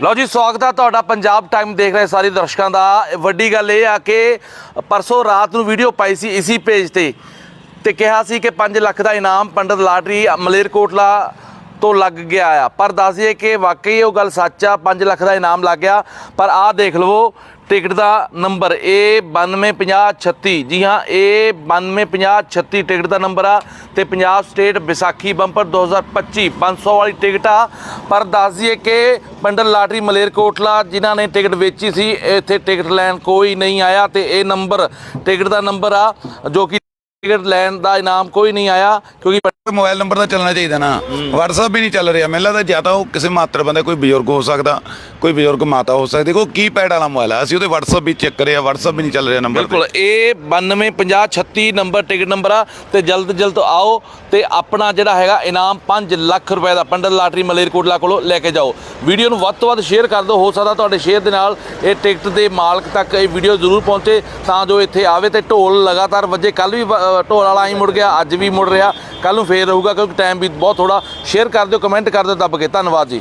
ਲਓ ਜੀ, ਸਵਾਗਤ ਆ ਤੁਹਾਡਾ ਪੰਜਾਬ ਟਾਈਮ ਦੇਖ ਰਹੇ ਸਾਰੇ ਦਰਸ਼ਕਾਂ ਦਾ। ਵੱਡੀ ਗੱਲ ਇਹ ਆ ਕਿ ਪਰਸੋਂ ਰਾਤ ਨੂੰ ਵੀਡੀਓ ਪਾਈ ਸੀ ਇਸੀ ਪੇਜ ਤੇ ਤੇ ਕਿਹਾ ਸੀ ਕਿ 5 ਲੱਖ ਦਾ ਇਨਾਮ ਪੰਡਤ ਲਾਟਰੀ ਮਲੇਰਕੋਟਲਾ ਤੋਂ ਲੱਗ ਗਿਆ ਆ। ਪਰ ਦੱਸ ਦਈਏ ਕਿ ਵਾਕਈ ਉਹ ਗੱਲ ਸੱਚ ਆ 5 ਲੱਖ ਦਾ ਇਨਾਮ ਲੱਗ ਗਿਆ। ਪਰ ਆਹ ਦੇਖ ਲਵੋ, ਟਿਕਟ ਦਾ ਨੰਬਰ, A 925036 ਜੀ ਹਾਂ, A 925036 ਟਿਕਟ ਦਾ ਨੰਬਰ ਆ ਤੇ ਪੰਜਾਬ ਸਟੇਟ ਵਿਸਾਖੀ ਬੰਪਰ 2025 500 ਵਾਲੀ ਟਿਕਟ ਆ। ਪਰ ਦੱਸ ਦਈਏ ਕਿ ਪੰਡਲ ਲਾਟਰੀ ਮਲੇਰਕੋਟਲਾ ਜਿਨ੍ਹਾਂ ਨੇ ਟਿਕਟ ਵੇਚੀ ਸੀ, ਇੱਥੇ ਟਿਕਟ ਲੈਣ ਕੋਈ ਨਹੀਂ ਆਇਆ ਤੇ ਇਹ ਨੰਬਰ, ਟਿਕਟ ਦਾ ਨੰਬਰ ਆ, ਜੋ ਕਿ ਟਿਕਟ ਲੈਣ ਦਾ ਇਨਾਮ ਕੋਈ ਨਹੀਂ ਆਇਆ ਕਿਉਂਕਿ ਮੋਬਾਈਲ ਨੰਬਰ ਤਾਂ ਚੱਲਣਾ ਚਾਹੀਦਾ ਨਾ। WhatsApp ਵੀ ਨਹੀਂ ਚੱਲ ਰਿਹਾ। ਮੈਨੂੰ ਲੱਗਦਾ ਜਾਂ ਤਾਂ ਉਹ ਕਿਸੇ ਮਾਤਰ ਬੰਦੇ ਕੋਈ ਬਜ਼ੁਰਗ ਹੋ ਸਕਦਾ ਕੋਈ ਬਜ਼ੁਰਗ ਮਾਤਾ ਹੋ ਸਕਦੀ ਕੋਈ ਕੀਪੈਡ ਵਾਲਾ ਮੋਬਾਈਲ ਆ। ਅਸੀਂ ਉਹਦੇ WhatsApp ਵੀ ਚੈੱਕ ਕਰਿਆ WhatsApp ਵੀ ਨਹੀਂ ਚੱਲ ਰਿਹਾ ਨੰਬਰ ਬਿਲਕੁਲ ਇਹ 925036 ਨੰਬਰ ਟਿਕਟ ਨੰਬਰ ਆ ਤੇ ਜਲਦ ਜਲਦ ਆਓ ਤੇ ਆਪਣਾ ਜਿਹੜਾ ਹੈਗਾ ਇਨਾਮ 5 ਲੱਖ ਰੁਪਏ ਦਾ ਪੰਡਤ ਲਾਟਰੀ ਮਲੇਰਕੋਟਲਾ ਕੋਲੋਂ ਲੈ ਕੇ ਜਾਓ। ਵੀਡੀਓ ਨੂੰ ਵੱਧ ਤੋਂ ਵੱਧ ਸ਼ੇਅਰ ਕਰ ਦਿਓ ਹੋ ਸਕਦਾ ਤੁਹਾਡੇ ਸ਼ੇਅਰ ਦੇ ਨਾਲ ਇਹ ਟਿਕਟ ਦੇ ਮਾਲਕ ਤੱਕ ਇਹ ਵੀਡੀਓ ਜ਼ਰੂਰ ਪਹੁੰਚੇ ਤਾਂ ਜੋ ਇੱਥੇ ਆਵੇ ਤੇ ਢੋਲ ਲਗਾਤਾਰ ਵੱਜੇ। ਕੱਲ ਵੀ ਢੋਲ ਵਾਲਾ ਹੀ ਮੁੜ ਗਿਆ, ਅੱਜ ਵੀ ਮੁੜ ਰਿਹਾ। ਕੱਲ ਨੂੰ ਫੇਰ ਰਹੂਗਾ, ਕਿਉਂਕਿ ਟਾਈਮ ਵੀ ਬਹੁਤ ਥੋੜਾ ਸ਼ੇਅਰ ਕਰ ਦਿਓ ਕਮੈਂਟ ਕਰ ਦਿਓ, ਦੱਬ ਕੇ। ਧੰਨਵਾਦ ਜੀ।